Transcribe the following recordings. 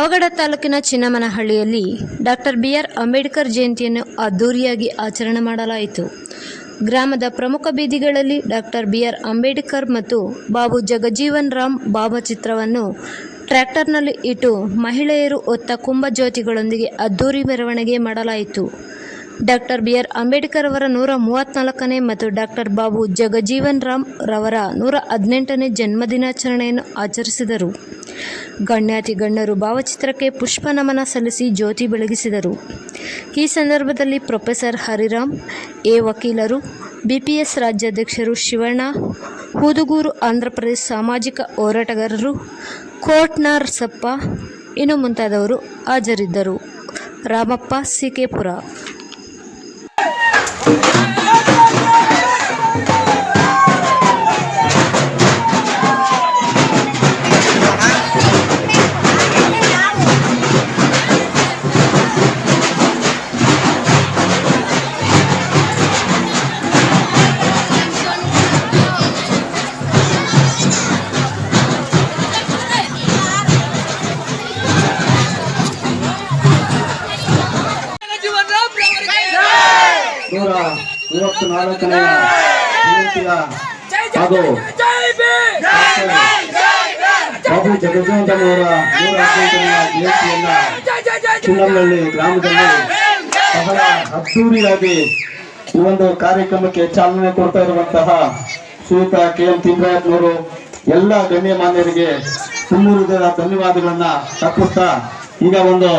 ಪಾವಗಡ ತಾಲೂಕಿನ ಚಿನ್ನಮನಹಳ್ಳಿಯಲ್ಲಿ doctor B R Ambedkar ಜಯಂತಿಯನ್ನು ಅದ್ದೂರಿಯಾಗಿ ಆಚರಣೆ ಮಾಡಲಾಯಿತು. ಗ್ರಾಮದ ಪ್ರಮುಖ ಬೀದಿಗಳಲ್ಲಿ ಡಾಕ್ಟರ್ ಬಿ ಆರ್ ಅಂಬೇಡ್ಕರ್ ಮತ್ತು ಬಾಬು ಜಗಜೀವನ್ ರಾಮ್ ಭಾವಚಿತ್ರವನ್ನು ಟ್ರ್ಯಾಕ್ಟರ್ನಲ್ಲಿ ಇಟ್ಟು ಮಹಿಳೆಯರು ಹೊತ್ತ ಕುಂಭಜ್ಯೋತಿಗಳೊಂದಿಗೆ ಅದ್ದೂರಿ ಮೆರವಣಿಗೆ ಮಾಡಲಾಯಿತು. ಡಾಕ್ಟರ್ ಬಿ ಆರ್ ಅಂಬೇಡ್ಕರ್ ಅವರ ನೂರ ಮೂವತ್ತ್ನಾಲ್ಕನೇ ಮತ್ತು ಡಾಕ್ಟರ್ ಬಾಬು ಜಗಜೀವನ್ ರಾಮ್ ರವರ ನೂರ ಹದಿನೆಂಟನೇ ಜನ್ಮದಿನಾಚರಣೆಯನ್ನು ಆಚರಿಸಿದರು. ಗಣ್ಯಾತಿ ಗಣ್ಯರು ಭಾವಚಿತ್ರಕ್ಕೆ ಪುಷ್ಪ ನಮನ ಸಲ್ಲಿಸಿ ಜ್ಯೋತಿ ಬೆಳಗಿಸಿದರು. ಈ ಸಂದರ್ಭದಲ್ಲಿ ಪ್ರೊಫೆಸರ್ ಹರಿರಾಮ್, ಎ ವಕೀಲರು, ಬಿಪಿಎಸ್ ರಾಜ್ಯಾಧ್ಯಕ್ಷರು ಶಿವಣ್ಣ, ಹುದುಗೂರು ಆಂಧ್ರಪ್ರದೇಶ ಸಾಮಾಜಿಕ ಹೋರಾಟಗಾರರು ಕೋಟ್ನಾರ್ ಸಪ್ಪ ಇನ್ನು ಮುಂತಾದವರು ಹಾಜರಿದ್ದರು. ರಾಮಪ್ಪ ಸಿಕೆಪುರ ಹಾಗೂ ಬಾಬು ಜಗಜೀವನರಾಮವರ ನೂರ ಜಯಂತಿಯನ್ನ ಜೈ ಜೈ ಜೈ ಜೈ ಚಿನ್ನಂನಳ್ಳಿ ಗ್ರಾಮದಲ್ಲಿ ಬಹಳ ಅದ್ದೂರಿಯಾಗಿ ಈ ಒಂದು ಕಾರ್ಯಕ್ರಮಕ್ಕೆ ಚಾಲನೆ ಕೊಡ್ತಾ ಇರುವಂತಹ ಶ್ರೀಯುತ ಕೆ ಎಂ ತಿಮ್ಮರಾಯಪ್ಪನವರು ಎಲ್ಲ ಗಣ್ಯಮಾನ್ಯರಿಗೆ ತುಂಬುವುದರ ಧನ್ಯವಾದಗಳನ್ನ ತಪ್ಪಿಸ್ತಾ ಈಗ ಒಂದು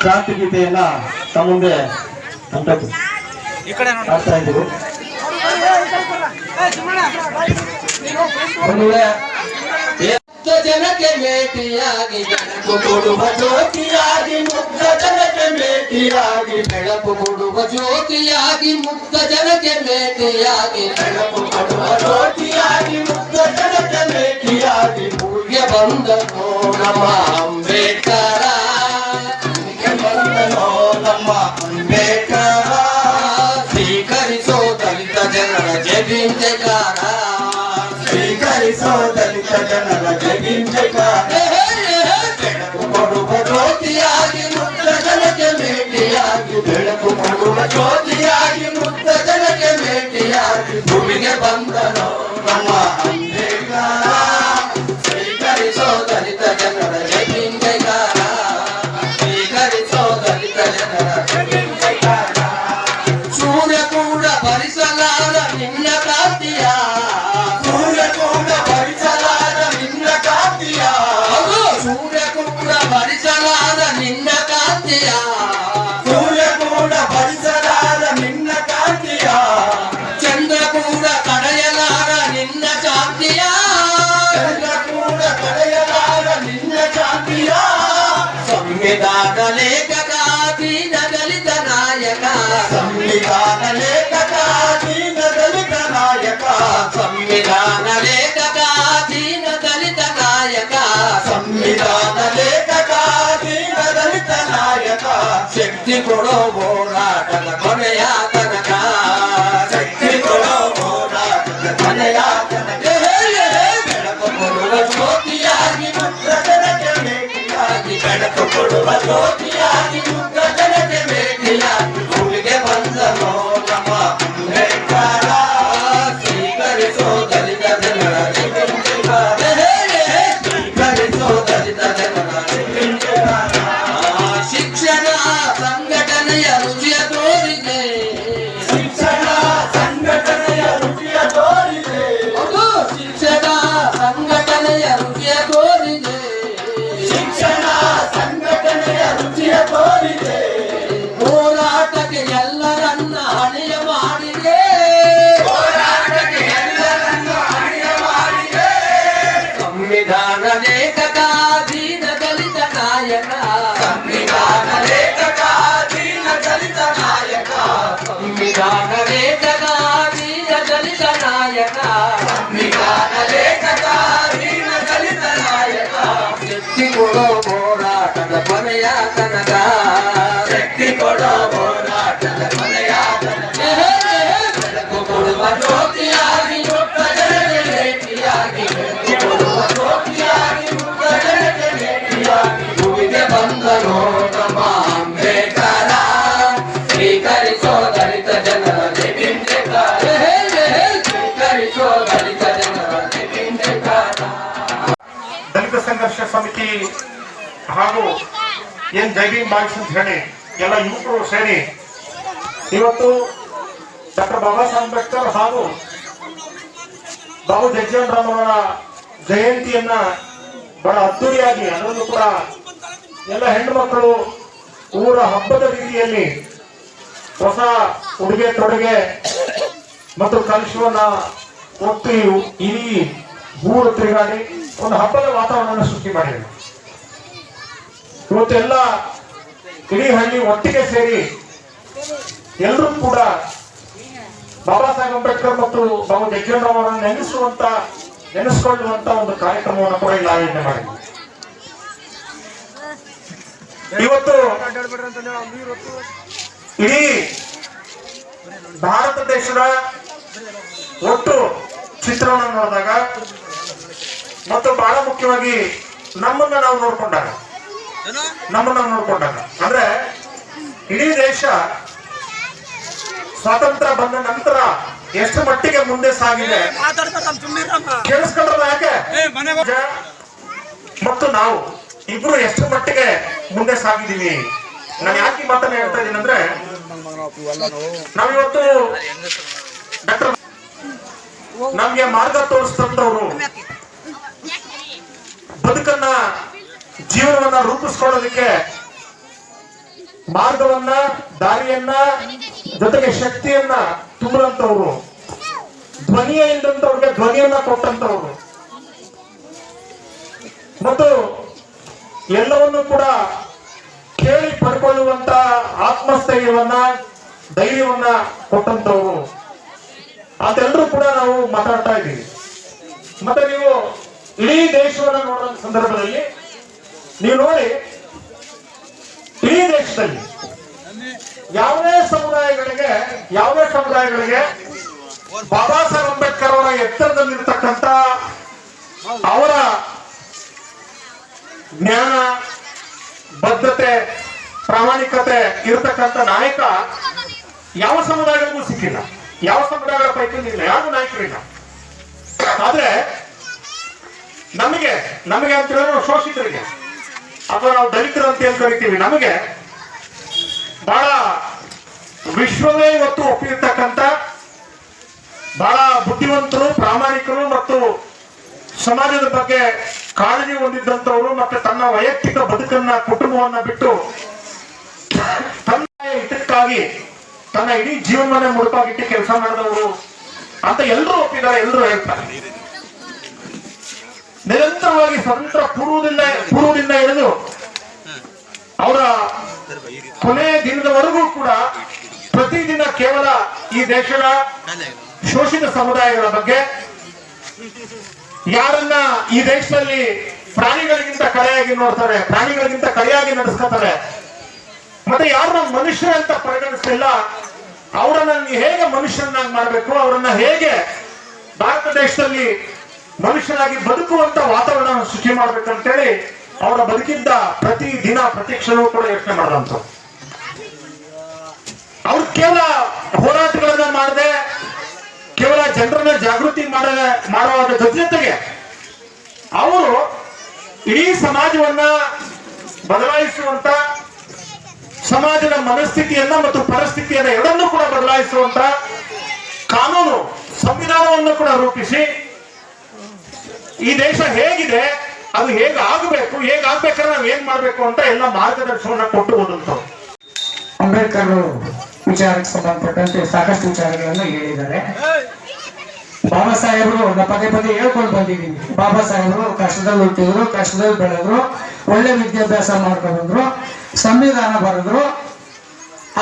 ಕ್ರಾಂತಿ ಗೀತೆಯನ್ನ ತಮ್ಮ ಮುಂದೆ ಅಂತ ಹಾಡ್ತಾ ಇದ್ದೀವಿ ಬಂಧುಗಳೇ, ಮುಗ್ಧ ಜನಕ್ಕೆ ಮೇಟಿಯಾಗಿ ಬೆಳಕು ಕೊಡುವ ಜ್ಯೋತಿಯಾಗಿ ಮುಗ್ಧ ಜನಕ್ಕೆ ಮೇಟಿಯಾಗಿ ಬೆಳಕು ಕೊಡುವ ಜ್ಯೋತಿಯಾಗಿ ಮುಗ್ಧ ಜನಕ್ಕೆ ಮೇಟಿಯಾಗಿ ಬೆಳಕು ಕೊಡುವ ಜ್ಯೋತಿಯಾಗಿ ಮುಗ್ಧ ಜನಕ್ಕೆ ಮೇಟಿಯಾಗಿ ಭೂಮಿಗೆ ಬಂದನು ನಮ್ಮ ಅಂಬೇಡ್ಕರ ಭೂಮಿಗೆ ಬಂದನು ನಮ್ಮ ಅಂಬೇಡ್ಕರ ಜನರ ಜಯಂತಿಕಾರ ಸ್ವೀಕರಿಸೋ ದಲಿತ ಜನರ ಜಯಂತಿಕಾರ ಬೆಳಕು ಕೊಡುವ ಜ್ಯೋತಿಯಾಗಿ ಮುಕ್ತ ಜನಕ್ಕೆ ಭೇಟಿಯಾಗಿ ಬೆಳಕು ಕೊಡುವ ಜ್ಯೋತಿಯಾಗಿ ಮುಕ್ತ ಜನಕ್ಕೆ ಭೇಟಿಯಾಗಿ ಭೂಮಿಗೆ ಬಂದನು ಸಂವಿಧಾನ ಲೇಖಕ ದೀನ ದಲಿತ ನಾಯಕ ಸಂವಿಧಾನ ಲೇಖಕ ದೀನ ದಲಿತ ನಾಯಕ ಸಂವಿಧಾನ ಲೇಖಕ ದೀನ ದಲಿತ ನಾಯಕ ಸಂವಿಧಾನ ಲೇಖಕ ದೀನ ದಲಿತ ನಾಯಕ ಶಕ್ತಿ ಕೊಡೋ ಹೋರಾಟದ ಕೊನೆಯ ತನಕ ಶಕ್ತಿ ಕೊಡೋ ಹೋರಾಟದ ಕೊನೆಯ கணக்கு போடுவதோ தியாகி முக்கது ಕೊಡೋ ಹೋರಾಟದ ಕೊನೆಯ ತನಕ ಶಕ್ತಿ ಕೊಡೋ ಹೋರಾಟದ ಕೊನೆಯ ಬೆಳಕು ಕೊಡುವ ಜ್ಯೋತಿಯಾಗಿ ಮುಕ್ತ ಜನರಿಗೆ ಭೇಟಿಯಾಗಿ ಬೆಳಕು ಕೊಡುವ ಜ್ಯೋತಿಯಾಗಿ ಮುಕ್ತ ಜನರಿಗೆ ಭೇಟಿಯಾಗಿ ಭೂಮಿಗೆ ಬಂದನೋ ನಮ್ಮ ಅಂಬೇಕರ ಸ್ವೀಕರಿಸೋ ದಲಿತ ಜನರ ಬಿಂಬೆಕಾರ ಸ್ವೀಕರಿಸೋ ದಲಿತ ಜನರ ಬಿಂಬೆಕಾರ ದಲಿತ ಸಂಘರ್ಷ ಸಮಿತಿ ಹಾಗೂ ಏನ್ ಜೈವಿಂಗ್ ಬಾಯ್ಸ್ ಅಂತ ಹೇಳಿ ಎಲ್ಲ ಯುವಕರು ಸೇರಿ ಇವತ್ತು ಡಾಕ್ಟರ್ ಬಾಬಾ ಸಾಹೇಬ್ ಅಂಬೇಡ್ಕರ್ ಹಾಗೂ ಬಾಬು ಜಗಜೀವನ್ ರಾಮ್ ಅವರ ಜಯಂತಿಯನ್ನ ಬಹಳ ಅದ್ದೂರಿಯಾಗಿ ಅದರಲ್ಲೂ ಕೂಡ ಎಲ್ಲ ಹೆಣ್ಣು ಮಕ್ಕಳು ಊರ ಹಬ್ಬದ ರೀತಿಯಲ್ಲಿ ಹೊಸ ಉಡುಗೆ ತೊಡುಗೆ ಮತ್ತು ಕಲಶವನ್ನ ಒತ್ತಿ ಇಡೀ ಊರು ತಿರುಗಾಡಿ ಒಂದು ಹಬ್ಬದ ವಾತಾವರಣ ಸೃಷ್ಟಿ ಮಾಡಿದೆ. ಇವತ್ತೆಲ್ಲ ಇಡೀ ಹಳ್ಳಿ ಒಟ್ಟಿಗೆ ಸೇರಿ ಎಲ್ಲರೂ ಕೂಡ ಬಾಬಾ ಸಾಹೇಬ್ ಅಂಬೇಡ್ಕರ್ ಮತ್ತು ಬಾಬು ಜಗಜೀವನ್ ರಾಮ್ ಅವರನ್ನು ನೆನೆಸುವಂತ, ನೆನೆಸ್ಕೊಳ್ಳುವಂತ ಒಂದು ಕಾರ್ಯಕ್ರಮವನ್ನು ಕೂಡ ಇಲ್ಲಿ ಆಯೋಜನೆ ಮಾಡಿದ್ವಿ. ಇವತ್ತು ಇಡೀ ಭಾರತ ದೇಶದ ಒಟ್ಟು ಚಿತ್ರವನ್ನು ನೋಡಿದಾಗ ಮತ್ತು ಬಹಳ ಮುಖ್ಯವಾಗಿ ನಮ್ಮನ್ನ ನಾವು ನೋಡ್ಕೊಂಡಾಗ. ನಮ್ಮನ್ನ ನೋಡ್ಕೊಂಡಾಗ. ಅಂದ್ರೆ ಇಡೀ ದೇಶ ಸ್ವಾತಂತ್ರ್ಯ ಬಂದ ನಂತರ ಎಷ್ಟು ಮಟ್ಟಿಗೆ ಮುಂದೆ ಸಾಗಿದೆ? ಕೇಳಿಸ್ಕೊಂಡ್ರಲ್ಲ ಯಾಕೆ? ಮತ್ತು ನಾವು ಇಬ್ರು ಎಷ್ಟು ಮಟ್ಟಿಗೆ ಮುಂದೆ ಸಾಗಿದೀವಿ ನಾನು ಯಾಕೆ ಮಾತನ್ನ ಹೇಳ್ತಾ ಇದ್ದೀನಿ ಅಂದ್ರೆ ನಾವಿವತ್ತು ಡಾಕ್ಟರ್ ನಮ್ಗೆ ಮಾರ್ಗ ತೋರಿಸ್ತಂತವ್ರು ಬದುಕನ್ನ ಜೀವನವನ್ನ ರೂಪಿಸ್ಕೊಳ್ಳೋದಕ್ಕೆ ಮಾರ್ಗವನ್ನ, ದಾರಿಯನ್ನ, ಜೊತೆಗೆ ಶಕ್ತಿಯನ್ನ ತುಂಬದಂತವ್ರು ಧ್ವನಿಯ ಇಲ್ಲದಂತವ್ರಿಗೆ ಧ್ವನಿಯನ್ನ ಕೊಟ್ಟಂತವ್ರು ಮತ್ತು ಎಲ್ಲವನ್ನು ಕೂಡ ಕೇಳಿ ಪಡ್ಕೊಳ್ಳುವಂತ ಆತ್ಮಸ್ಥೈರ್ಯವನ್ನ, ಧೈರ್ಯವನ್ನ ಕೊಟ್ಟಂತವ್ರು ಅದೆಲ್ಲರೂ ಕೂಡ ನಾವು ಮಾತಾಡ್ತಾ ಇದ್ದೀವಿ. ಮತ್ತೆ ನೀವು ಇಡೀ ದೇಶವನ್ನ ನೋಡೋ ಸಂದರ್ಭದಲ್ಲಿ ನೀವು ನೋಡಿ, ಇಡೀ ದೇಶದಲ್ಲಿ ಯಾವುದೇ ಸಮುದಾಯಗಳಿಗೆ ಯಾವುದೇ ಸಮುದಾಯಗಳಿಗೆ ಬಾಬಾ ಸಾಹೇಬ್ ಅಂಬೇಡ್ಕರ್ ಅವರ ಎತ್ತರದಲ್ಲಿರ್ತಕ್ಕಂಥ ಅವರ ಜ್ಞಾನ ಬದ್ಧತೆ ಪ್ರಾಮಾಣಿಕತೆ ಇರತಕ್ಕಂಥ ನಾಯಕ ಯಾವ ಸಮುದಾಯಗಳಿಗೂ ಸಿಕ್ಕಿಲ್ಲ. ಯಾವ ಸಮುದಾಯಗಳ ಪೈಕಿ ಇಲ್ಲ ಯಾವ ನಾಯಕರಿಲ್ಲ. ಆದ್ರೆ ನಮಗೆ ನಮಗೆ ಅಂತ ನಾವು ಶೋಷಿತರಿಗೆ. ಅಥವಾ ನಾವು ದಲಿತರು ಅಂತ ಏನ್ ಕರಿತೀವಿ. ನಮಗೆ ಬಹಳ ವಿಶ್ವವೇ ಇವತ್ತು ಒಪ್ಪಿರ್ತಕ್ಕಂಥ ಬಹಳ ಬುದ್ಧಿವಂತರು, ಪ್ರಾಮಾಣಿಕರು ಮತ್ತು ಸಮಾಜದ ಬಗ್ಗೆ ಕಾಳಜಿ ಹೊಂದಿದ್ದಂಥವರು ಮತ್ತೆ ತನ್ನ ವೈಯಕ್ತಿಕ ಬದುಕನ್ನ, ಕುಟುಂಬವನ್ನ ಬಿಟ್ಟು ತನ್ನ ಹಿತಕ್ಕಾಗಿ, ತನ್ನ ಇಡೀ ಜೀವನವನ್ನೇ ಮುಡುಪಾಗಿಟ್ಟು ಕೆಲಸ ಮಾಡಿದವರು ಅಂತ ಎಲ್ಲರೂ ಒಪ್ಪಿದ್ದಾರೆ ಎಲ್ಲರೂ ಹೇಳ್ತಾರೆ. ನಿರಂತರವಾಗಿ ಸ್ವತಂತ್ರ ಪೂರ್ವದಿಂದ ಪೂರ್ವದಿಂದ ಹಿಡಿದು ಅವರ ಕೊನೆಯ ದಿನದವರೆಗೂ ಕೂಡ ಪ್ರತಿದಿನ ಕೇವಲ ಈ ದೇಶದ ಶೋಷಿತ ಸಮುದಾಯಗಳ ಬಗ್ಗೆ, ಯಾರನ್ನ ಈ ದೇಶದಲ್ಲಿ ಪ್ರಾಣಿಗಳಿಗಿಂತ ಕಡೆಯಾಗಿ ನೋಡ್ತಾರೆ, ಪ್ರಾಣಿಗಳಿಗಿಂತ ಕಡೆಯಾಗಿ ನಡೆಸ್ಕೊತಾರೆ, ಮತ್ತೆ ಯಾರನ್ನ ಮನುಷ್ಯ ಅಂತ ಪರಿಗಣಿಸ್ತಿಲ್ಲ ಅವರನ್ನ ಹೇಗೆ ಮನುಷ್ಯನಾಗಿ ಮಾಡಬೇಕು, ಅವರನ್ನ ಹೇಗೆ ಭಾರತ ದೇಶದಲ್ಲಿ ಮನುಷ್ಯನಾಗಿ ಬದುಕುವಂತ ವಾತಾವರಣ ಸೃಷ್ಟಿ ಮಾಡ್ಬೇಕಂತೇಳಿ ಅವರ ಬದುಕಿದ್ದ ಪ್ರತಿ ದಿನ, ಪ್ರತಿ ಕ್ಷಣವೂ ಕೂಡ ಯೋಚನೆ ಮಾಡಿದಂತ ಅವ್ರು ಕೇವಲ ಹೋರಾಟಗಳನ್ನ ಮಾಡದೆ, ಕೇವಲ ಜನರನ್ನ ಜಾಗೃತಿ ಮಾಡ ಮಾಡುವ ಜೊತೆ ಜೊತೆಗೆ ಅವರು ಇಡೀ ಸಮಾಜವನ್ನ ಬದಲಾಯಿಸುವಂತ ಸಮಾಜದ ಮನಸ್ಥಿತಿಯನ್ನ ಮತ್ತು ಪರಿಸ್ಥಿತಿಯನ್ನ ಎರಡನ್ನೂ ಕೂಡ ಬದಲಾಯಿಸುವಂತ ಕಾನೂನು, ಸಂವಿಧಾನವನ್ನು ಕೂಡ ರೂಪಿಸಿ ಈ ದೇಶ ಹೇಗಿದೆ, ಅದು ಹೇಗಾಗಬೇಕು ಆಗಬೇಕು, ಹೇಗೆ ಆಗ್ಬೇಕಾದ್ರೆ ನಾವು ಏನ್ ಮಾಡ್ಬೇಕು ಅಂತ ಎಲ್ಲ ಮಾರ್ಗದರ್ಶನ ಕೊಟ್ಟು ಹೋದಂಥವ್ರು. ಅಂಬೇಡ್ಕರ್ ವಿಚಾರಕ್ಕೆ ಸಂಬಂಧಪಟ್ಟಂತೆ ಸಾಕಷ್ಟು ವಿಚಾರಗಳನ್ನು ಹೇಳಿದ್ದಾರೆ. ಬಾಬಾ ಸಾಹೇಬರು ಪದೇ ಪದೇ ಹೇಳ್ಕೊಂಡು ಬಂದಿದ್ದೀವಿ ಬಾಬಾ ಸಾಹೇಬರು ಕಷ್ಟದಲ್ಲಿ ಹುಟ್ಟಿದ್ರು ಕಷ್ಟದಲ್ಲಿ ಬೆಳೆದ್ರು, ಒಳ್ಳೆ ವಿದ್ಯಾಭ್ಯಾಸ ಮಾಡ್ಕೊಂಡು ಸಂವಿಧಾನ ಬರೆದ್ರು.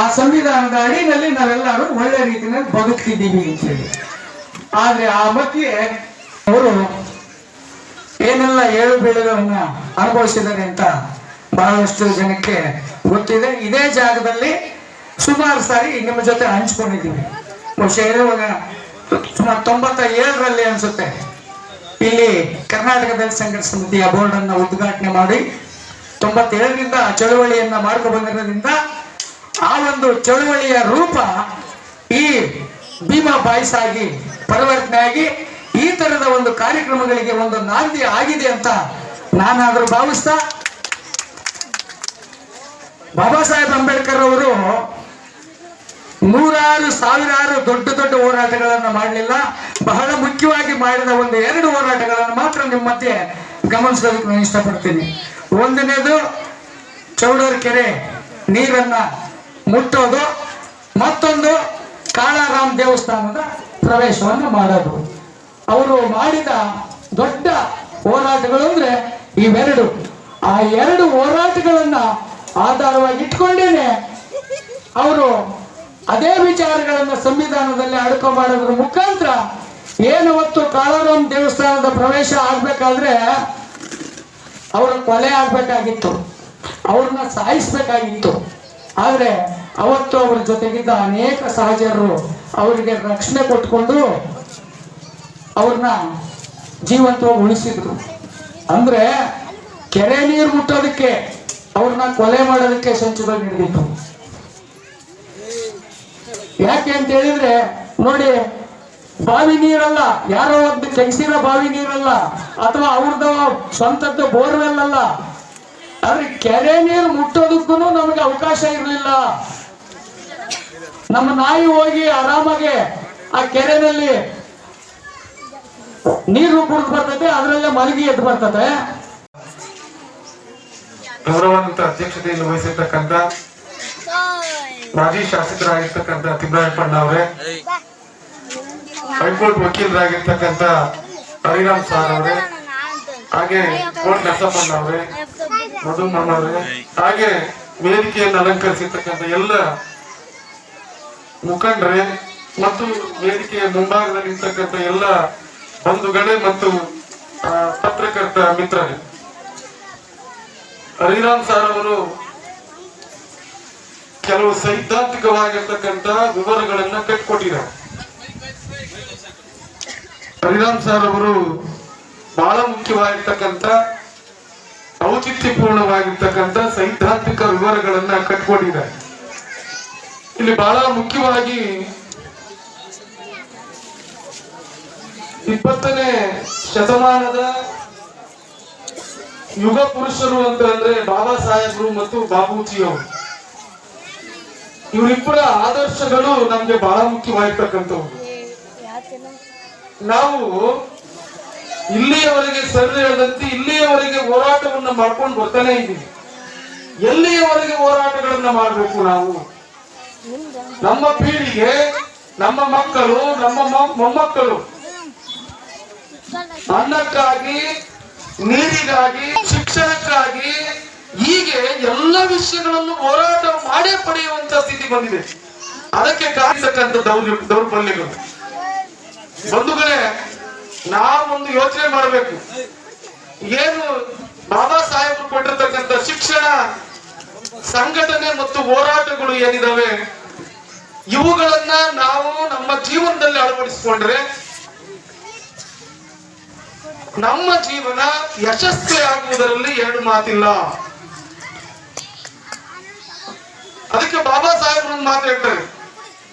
ಆ ಸಂವಿಧಾನದ ಅಡಿನಲ್ಲಿ ನಾವೆಲ್ಲರೂ ಒಳ್ಳೆ ರೀತಿಯಲ್ಲಿ ಬದುಕ್ತಿದ್ದೀವಿ ಅಂತೇಳಿ ಆದ್ರೆ ಆ ಮಧ್ಯೆ ಅವರು ಏನೆಲ್ಲ ಏಳು ಬೀಳುಗಳನ್ನ ಅನುಭವಿಸಿದ್ದಾರೆ ಅಂತ ಬಹಳಷ್ಟು ಜನಕ್ಕೆ ಗೊತ್ತಿದೆ. ಇದೇ ಜಾಗದಲ್ಲಿ ಸುಮಾರು ಸಾರಿ ನಿಮ್ಮ ಜೊತೆ ಹಂಚ್ಕೊಂಡಿದ್ದೀವಿ. ಬಹುಶಃ ಇರುವಾಗ ಸುಮಾರು ತೊಂಬತ್ತ ಏಳರಲ್ಲಿ ಅನ್ಸುತ್ತೆ. ಇಲ್ಲಿ ಕರ್ನಾಟಕದಲ್ಲಿ ಸಂಘಟ ಸಮಿತಿಯ ಬೋರ್ಡ್ ಅನ್ನ ಉದ್ಘಾಟನೆ ಮಾಡಿ ತೊಂಬತ್ತೇಳರಿಂದ ಚಳುವಳಿಯನ್ನ ಮಾಡ್ಕೊ ಬಂದಿರೋದ್ರಿಂದ ಆ ಒಂದು ಚಳುವಳಿಯ ರೂಪ ಈ ಭೀಮಾ ಬಾಯ್ಸ್ ಆಗಿ ಪರಿವರ್ತನೆ ಆಗಿ ತರದ ಒಂದು ಕಾರ್ಯಕ್ರಮಗಳಿಗೆ ಒಂದು ನಾಂದಿ ಆಗಿದೆ ಅಂತ ನಾನಾದ್ರೂ ಭಾವಿಸ್ತಾ? ಬಾಬಾ ಸಾಹೇಬ್ ಅಂಬೇಡ್ಕರ್ ಅವರು ನೂರಾರು, ಸಾವಿರಾರು ದೊಡ್ಡ ದೊಡ್ಡ ಹೋರಾಟಗಳನ್ನು ಮಾಡಲಿಲ್ಲ. ಬಹಳ ಮುಖ್ಯವಾಗಿ ಮಾಡಿದ ಒಂದು ಎರಡು ಹೋರಾಟಗಳನ್ನು ಮಾತ್ರ ನಿಮ್ಮ ಮಧ್ಯೆ ಗಮನಿಸೋದಕ್ಕೆ ನಾನು ಇಷ್ಟಪಡ್ತೀನಿ. ಒಂದನೇದು ಚೌಡರ್ ಕೆರೆ ನೀರನ್ನ ಮುಟ್ಟೋದು. ಮತ್ತೊಂದು ಕಾಳಾರಾಮ್ ದೇವಸ್ಥಾನದ ಪ್ರವೇಶವನ್ನು ಮಾಡೋದು. ಅವರು ಮಾಡಿದ ದೊಡ್ಡ ಹೋರಾಟಗಳು ಅಂದ್ರೆ ಇವೆರಡು. ಆ ಎರಡು ಹೋರಾಟಗಳನ್ನ ಆಧಾರವಾಗಿ ಇಟ್ಕೊಂಡೇನೆ ಅವರು ಅದೇ ವಿಚಾರಗಳನ್ನ ಸಂವಿಧಾನದಲ್ಲಿ ಅಡಕ ಮಾಡೋದ್ರ ಮುಖಾಂತರ ಏನು ಹೊತ್ತು ಕಾಳಾರಾಮ್ ದೇವಸ್ಥಾನದ ಪ್ರವೇಶ ಆಗ್ಬೇಕಾದ್ರೆ ಅವರ ಕೊಲೆ ಆಗ್ಬೇಕಾಗಿತ್ತು. ಅವ್ರನ್ನ ಸಾಯಿಸ್ಬೇಕಾಗಿತ್ತು. ಆದ್ರೆ ಅವತ್ತು ಅವರ ಜೊತೆಗಿದ್ದ ಅನೇಕ ಸಹಜರು ಅವರಿಗೆ ರಕ್ಷಣೆ ಕೊಟ್ಕೊಂಡು ಅವ್ರನ್ನ ಜೀವಂತವಾಗಿ ಉಳಿಸಿದ್ರು. ಅಂದ್ರೆ ಕೆರೆ ನೀರು ಮುಟ್ಟೋದಕ್ಕೆ ಅವ್ರನ್ನ ಕೊಲೆ ಮಾಡೋದಕ್ಕೆ ಸಂಚುಗಳು ನೀಡಿದ್ರು ಯಾಕೆ ಅಂತ ಹೇಳಿದ್ರೆ, ನೋಡಿ, ಬಾವಿ ನೀರಲ್ಲ, ಯಾರೋ ಒಂದು ತೆಗೆಸಿರೋ ಬಾವಿ ನೀರಲ್ಲ, ಅಥವಾ ಅವ್ರದ್ದು ಸ್ವಂತದ್ದು ಬೋರ್ವೆಲ್ ಅಲ್ಲ ಆದ್ರೆ ಕೆರೆ ನೀರು ಮುಟ್ಟೋದಕ್ಕೂ ನಮಗೆ ಅವಕಾಶ ಇರಲಿಲ್ಲ. ನಮ್ಮ ನಾಯಿ ಹೋಗಿ ಆರಾಮಾಗಿ ಆ ಕೆರೆನಲ್ಲಿ ನೀರು ಕುಡಿದು ಬರ್ತದೆ ಅದರಲ್ಲೇ ಮಲಗಿ ಎದ್ದು ಬರ್ತದೆ ಗೌರವಾನ್ವಿತ ಅಧ್ಯಕ್ಷತೆಯನ್ನು ವಹಿಸಿರ್ತಕ್ಕಂಥ ಮಾಜಿ ಶಾಸಕರಾಗಿರ್ತಕ್ಕಂಥ ತಿಮ್ಮರಾಯಪ್ಪಣ್ಣ ಅವರೇ, ಹೈಕೋರ್ಟ್ ವಕೀಲರಾಗಿರ್ತಕ್ಕಂಥ ಹರಿರಾಮ್ ಸಾರ್ ಅವರೇ, ಹಾಗೆ ಕೋರ್ಟ್ ನರಸಪ್ಪಣ್ಣ ಅವರೇ ಮಧುಮಣ್ಣ ಅವರೇ, ಹಾಗೆ ವೇದಿಕೆಯನ್ನು ಅಲಂಕರಿಸಿರ್ತಕ್ಕಂಥ ಎಲ್ಲ ಮುಖಂಡರೇ ಮತ್ತು ವೇದಿಕೆಯ ಮುಂಭಾಗದಲ್ಲಿ ಇರ್ತಕ್ಕಂಥ ಎಲ್ಲ ಬಂಧುಗಳೇ ಮತ್ತು ಪತ್ರಕರ್ತ ಮಿತ್ರರೇ ಹರಿರಾಮ್ ಸಾರ್ ಅವರು ಕೆಲವು ಸೈದ್ಧಾಂತಿಕವಾಗಿರ್ತಕ್ಕಂಥ ವಿವರಗಳನ್ನ ಕಟ್ಕೊಟ್ಟಿದ್ದಾರೆ. ಹರಿರಾಮ್ ಸಾರ್ ಅವರು ಬಹಳ ಮುಖ್ಯವಾಗಿರ್ತಕ್ಕಂಥ, ಔಚಿತ್ಯಪೂರ್ಣವಾಗಿರ್ತಕ್ಕಂಥ ಸೈದ್ಧಾಂತಿಕ ವಿವರಗಳನ್ನ ಕಟ್ಕೊಂಡಿದ್ದಾರೆ ಇಲ್ಲಿ ಬಹಳ ಮುಖ್ಯವಾಗಿ ಇಪ್ಪತ್ತನೇ ಶತಮಾನದ ಯುಗ ಪುರುಷರು ಅಂತ ಅಂದ್ರೆ ಬಾಬಾ ಸಾಹೇಬ್ರು ಮತ್ತು ಬಾಬೂಜಿ ಅವರು ಇವರಿಬ್ಬರ ಆದರ್ಶಗಳು ನಮ್ಗೆ ಬಹಳ ಮುಖ್ಯವಾಗಿರ್ತಕ್ಕಂಥವು. ನಾವು ಇಲ್ಲಿಯವರೆಗೆ ಸರ್ ಹೇಳದಂತೆ ಇಲ್ಲಿಯವರೆಗೆ ಹೋರಾಟವನ್ನ ಮಾಡ್ಕೊಂಡು ಬರ್ತಾನೆ ಇದ್ದೀವಿ. ಎಲ್ಲಿಯವರೆಗೆ ಹೋರಾಟಗಳನ್ನ ಮಾಡಬೇಕು ನಾವು? ನಮ್ಮ ಪೀಳಿಗೆ, ನಮ್ಮ ಮಕ್ಕಳು, ನಮ್ಮ ಮೊಮ್ಮಕ್ಕಳು. ಅನ್ನಕ್ಕಾಗಿ, ನೀರಿಗಾಗಿ, ಶಿಕ್ಷಣಕ್ಕಾಗಿ ಹೀಗೆ ಎಲ್ಲ ವಿಷಯಗಳನ್ನು ಹೋರಾಟ ಮಾಡೇ ಪಡೆಯುವಂತ ಸ್ಥಿತಿ ಬಂದಿದೆ. ಅದಕ್ಕೆ ಕಾಣಿಸತಕ್ಕಂಥ ದೌರ್ಯ ದೌರ್ಬಲ್ಯಗಳು. ಬಂಧುಗಳೇ, ನಾವೊಂದು ಯೋಚನೆ ಮಾಡಬೇಕು. ಏನು ಬಾಬಾ ಸಾಹೇಬರು ಕೊಟ್ಟಿರ್ತಕ್ಕಂಥ ಶಿಕ್ಷಣ, ಸಂಘಟನೆ ಮತ್ತು ಹೋರಾಟಗಳು ಏನಿದಾವೆ, ಇವುಗಳನ್ನ ನಾವು ನಮ್ಮ ಜೀವನದಲ್ಲಿ ಅಳವಡಿಸಿಕೊಂಡ್ರೆ ನಮ್ಮ ಜೀವನ ಯಶಸ್ವಿ ಆಗುವುದರಲ್ಲಿ ಎರಡು ಮಾತಿಲ್ಲ. ಅದಕ್ಕೆ ಬಾಬಾ ಸಾಹೇಬರು ಒಂದು ಮಾತು ಹೇಳ್ತಾರೆ.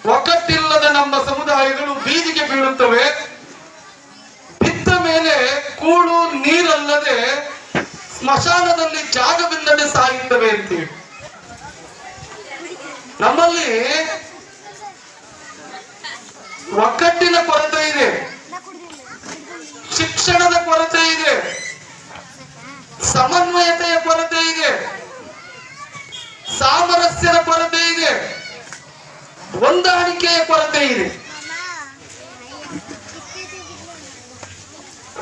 ಒಗ್ಗಟ್ಟಿಲ್ಲದ ನಮ್ಮ ಸಮುದಾಯಗಳು ಬೀದಿಗೆ ಬೀಳುತ್ತವೆ. ಬಿದ್ದ ಮೇಲೆ ಕೂಳು ನೀರಲ್ಲದೆ ಸ್ಮಶಾನದಲ್ಲಿ ಜಾಗವಿಲ್ಲದೆ ಸಾಯುತ್ತವೆ ಅಂತೇಳಿ. ನಮ್ಮಲ್ಲಿ ಒಗ್ಗಟ್ಟಿನ ಕೊರತೆ ಇದೆ. ಶಿಕ್ಷಣದ ಕೊರತೆ ಇದೆ. ಸಮನ್ವಯತೆಯ ಕೊರತೆ ಇದೆ. ಸಾಮರಸ್ಯದ ಕೊರತೆ ಇದೆ. ಹೊಂದಾಣಿಕೆಯ ಕೊರತೆ ಇದೆ.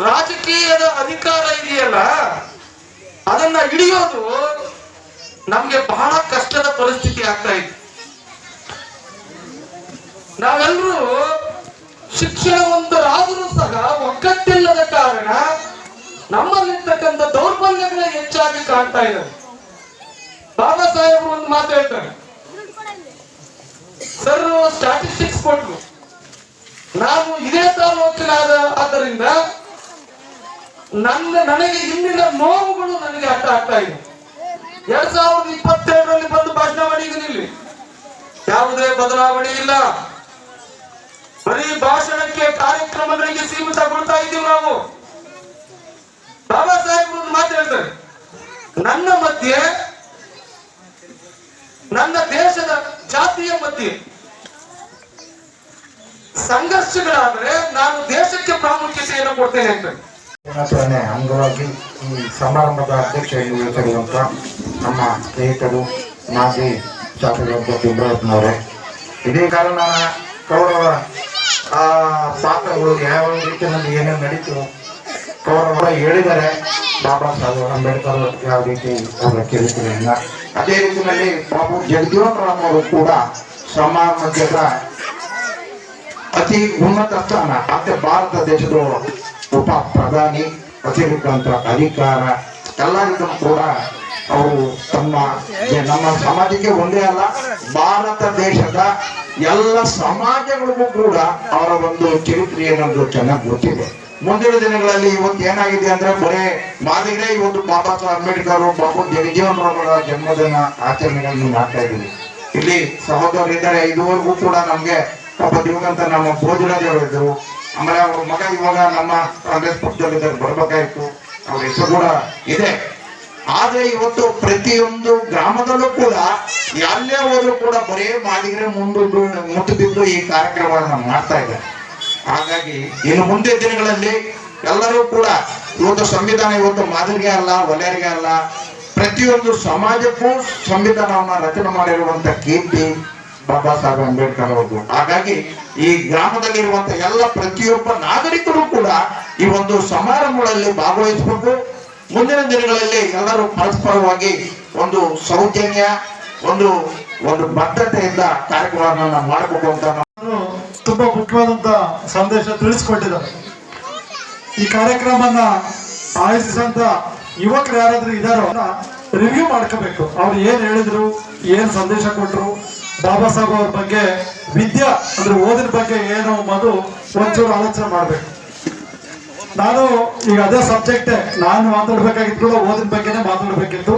ರಾಜಕೀಯದ ಅಧಿಕಾರ ಇದೆಯಲ್ಲ, ಅದನ್ನ ಹಿಡಿಯೋದು ನಮ್ಗೆ ಬಹಳ ಕಷ್ಟದ ಪರಿಸ್ಥಿತಿ ಆಗ್ತಾ ಇದೆ. ನಾವೆಲ್ಲರೂ ಶಿಕ್ಷಣವಂತರಾದರೂ ಸಹ ಒಗ್ಗಟ್ಟಿಲ್ಲದ ಕಾರಣ ನಮ್ಮಲ್ಲಿರ್ತಕ್ಕಂಥ ದೌರ್ಬಲ್ಯಗಳೇ ಹೆಚ್ಚಾಗಿ ಕಾಣ್ತಾ ಇದ್ದಾವೆ ಬಾಬಾ ಸಾಹೇಬರು ಒಂದು ಮಾತು ಹೇಳ್ತಾರೆ. ಸರ್ ಸ್ಟಾಟಿಸ್ಟಿಕ್ಸ್ ಕೊಟ್ಟರು ನಾನು ಇದೇ ತಾಲೂಕಿನಾದ ಆದ್ದರಿಂದ ನನ್ನ, ನನಗೆ ಇಂದಿನ ನೋವುಗಳು ನನಗೆ ಅರ್ಥ ಆಗ್ತಾ ಇದೆ. ಎರಡ್ ಸಾವಿರದ ಇಪ್ಪತ್ತೆರಡರಲ್ಲಿ ಬಂದು ಭಾಷಣ ಮಾಡಿದ್ದೀನಿ ಯಾವುದೇ ಬದಲಾವಣೆ ಇಲ್ಲ. ಬರೀ ಭಾಷಣಕ್ಕೆ ಕಾರ್ಯಕ್ರಮಗಳಿಗೆ ಸೀಮಿತಗೊಳ್ತಾ ಇದ್ದೀವಿ ನಾವು. ಬಾಬಾ ಸಾಹೇಬ್ ಮಾತು ಹೇಳ್ತಾರೆ. ನನ್ನ ಮಧ್ಯೆ, ನನ್ನ ದೇಶದ ಜಾತಿಯ ಮಧ್ಯೆ ಸಂಘರ್ಷಗಳಾದ್ರೆ ನಾನು ದೇಶಕ್ಕೆ ಪ್ರಾಮುಖ್ಯತೆಯನ್ನು ಕೊಡ್ತೇನೆ ಅಂತ ದಿನಾಚರಣೆ ಅಂಗವಾಗಿ ಈ ಸಮಾರಂಭದ ಅಧ್ಯಕ್ಷ ಎಂದು ಹೇಳ್ತಿರುವಂತ ನಮ್ಮ ಸ್ನೇಹಿತರು, ಮಾಜಿ ಶಾಸಕರಂತ ತಿಮ್ಮರಾಜನವರೇ ಇದೇ ಕಾರಣ ಕೌರವ ಆ ಪಾತ್ರಗಳು ಯಾವ ರೀತಿಯಲ್ಲಿ ಏನೇನು ನಡೀತು? ಕೌರವ ಹೇಳಿದರೆ ಬಾಬಾ ಸಾಹೇಬ್ ಅಂಬೇಡ್ಕರ್ ಯಾವ ರೀತಿ ಅವರ ಚರಿತ್ರೆಯನ್ನ ಅದೇ ರೀತಿಯಲ್ಲಿ ಬಾಬು ಜಗಜೀವನ್ ರಾಮ್ ಅವರು ಕೂಡ ಸಮಾಜದ ಅತಿ ಉನ್ನತ ಸ್ಥಾನ, ಮತ್ತೆ ಭಾರತ ದೇಶದ ಉಪ ಪ್ರಧಾನಿ, ಅತಿರಿಕ್ತ ಅಧಿಕಾರ ಎಲ್ಲರಿಗೂ ಕೂಡ ಅವರು ತಮ್ಮ ನಮ್ಮ ಸಮಾಜಕ್ಕೆ ಒಂದೇ ಅಲ್ಲ, ಭಾರತ ದೇಶದ ಎಲ್ಲ ಸಮಾಜಗಳಿಗೂ ಕೂಡ ಅವರ ಒಂದು ಚರಿತ್ರೆ ಏನಾದ್ರು ಚೆನ್ನಾಗಿ ಗೊತ್ತಿದೆ. ಮುಂದಿನ ದಿನಗಳಲ್ಲಿ ಇವತ್ತು ಏನಾಗಿದೆ ಅಂದ್ರೆ ಬರೇ ಮಾದಿಗರೇ ಇವತ್ತು ಬಾಬಾ ಸಾಹೇಬ್ ಅಂಬೇಡ್ಕರ್, ಬಾಬು ಜಗಜೀವನ್ ರಾಮರ ಜನ್ಮದಿನ ಆಚರಣೆಗಳನ್ನು ಮಾಡ್ತಾ ಇದ್ದೀವಿ. ಇಲ್ಲಿ ಸಹೋದರರಿದ್ದಾರೆ, ಇದುವರೆಗೂ ಕೂಡ ನಮ್ಗೆ ಒಬ್ಬ ದಿವಂಗಂತ ನಮ್ಮ ಭೋಜನದೇವರು ಇದ್ದರು ಆಮೇಲೆ ಅವ್ರ ಮಗ ಇವಾಗ ನಮ್ಮ ಕಾಂಗ್ರೆಸ್ ಪಕ್ಷದಲ್ಲಿದ್ದಾರೆ, ಬರ್ಬೇಕಾಯ್ತು. ಅವ್ರ ಹೆಸರು ಕೂಡ ಇದೆ. ಆದ್ರೆ ಇವತ್ತು ಪ್ರತಿಯೊಂದು ಗ್ರಾಮದಲ್ಲೂ ಕೂಡ ಎಲ್ಲೇ ಹೋದ್ರು ಕೂಡ ಬರೇ ಮಾದಿಗರೆ ಮುಂದು ಮುಟ್ಟುತ್ತಿದ್ದು ಈ ಕಾರ್ಯಕ್ರಮವನ್ನು ಮಾಡ್ತಾ ಇದ್ದಾರೆ. ಹಾಗಾಗಿ ಇನ್ನು ಮುಂದೆ ದಿನಗಳಲ್ಲಿ ಎಲ್ಲರೂ ಕೂಡ ಇವತ್ತು ಸಂವಿಧಾನ ಇವತ್ತು ಮಾದರಿಗೆ ಅಲ್ಲ, ಒಲೆಯರಿಗೆ ಅಲ್ಲ, ಪ್ರತಿಯೊಂದು ಸಮಾಜಕ್ಕೂ ಸಂವಿಧಾನವನ್ನ ರಚನೆ ಮಾಡಿರುವಂತ ಕೀರ್ತಿ ಬಾಬಾ ಸಾಹೇಬ್ ಅಂಬೇಡ್ಕರ್ ಅವರು ಹಾಗಾಗಿ ಈ ಗ್ರಾಮದಲ್ಲಿರುವಂತ ಎಲ್ಲ ಪ್ರತಿಯೊಬ್ಬ ನಾಗರಿಕರು ಕೂಡ ಈ ಒಂದು ಸಮಾರಂಭಗಳಲ್ಲಿ ಭಾಗವಹಿಸಬೇಕು. ಮುಂದಿನ ದಿನಗಳಲ್ಲಿ ಎಲ್ಲರೂ ಪರಸ್ಪರವಾಗಿ ಒಂದು ಸೌಜನ್ಯ, ಒಂದು ಒಂದು ಭದ್ರತೆಯಿಂದ ಕಾರ್ಯಕ್ರಮವನ್ನು ಮಾಡಬೇಕು ಅಂತ ತುಂಬಾ ಮುಖ್ಯವಾದಂತ ಸಂದೇಶ ತಿಳಿಸ್ಕೊಟ್ಟಿದ್ದಾರೆ. ಈ ಕಾರ್ಯಕ್ರಮನ ಆಯೋಜಿಸಂತ ಯುವಕರು ಯಾರಾದ್ರೂ ಇದಾರೋ ರಿವ್ಯೂ ಮಾಡ್ಕೋಬೇಕು. ಅವ್ರು ಏನ್ ಹೇಳಿದ್ರು, ಏನ್ ಸಂದೇಶ ಕೊಟ್ರು, ಬಾಬಾ ಸಾಹೇಬ್ ಅವ್ರ ಬಗ್ಗೆ ವಿದ್ಯಾ ಅಂದ್ರೆ ಓದಿನ ಬಗ್ಗೆ ಏನು ಅನ್ನೋದು ಒಂಚೂರು ಆಲೋಚನೆ ಮಾಡ್ಬೇಕು. ನಾನು ಈಗ ಅದೇ ಸಬ್ಜೆಕ್ಟ್ ನಾನು ಮಾತಾಡ್ಬೇಕಾಗಿತ್ತು ಕೂಡ, ಓದಿನ ಬಗ್ಗೆ ಮಾತಾಡ್ಬೇಕಿತ್ತು.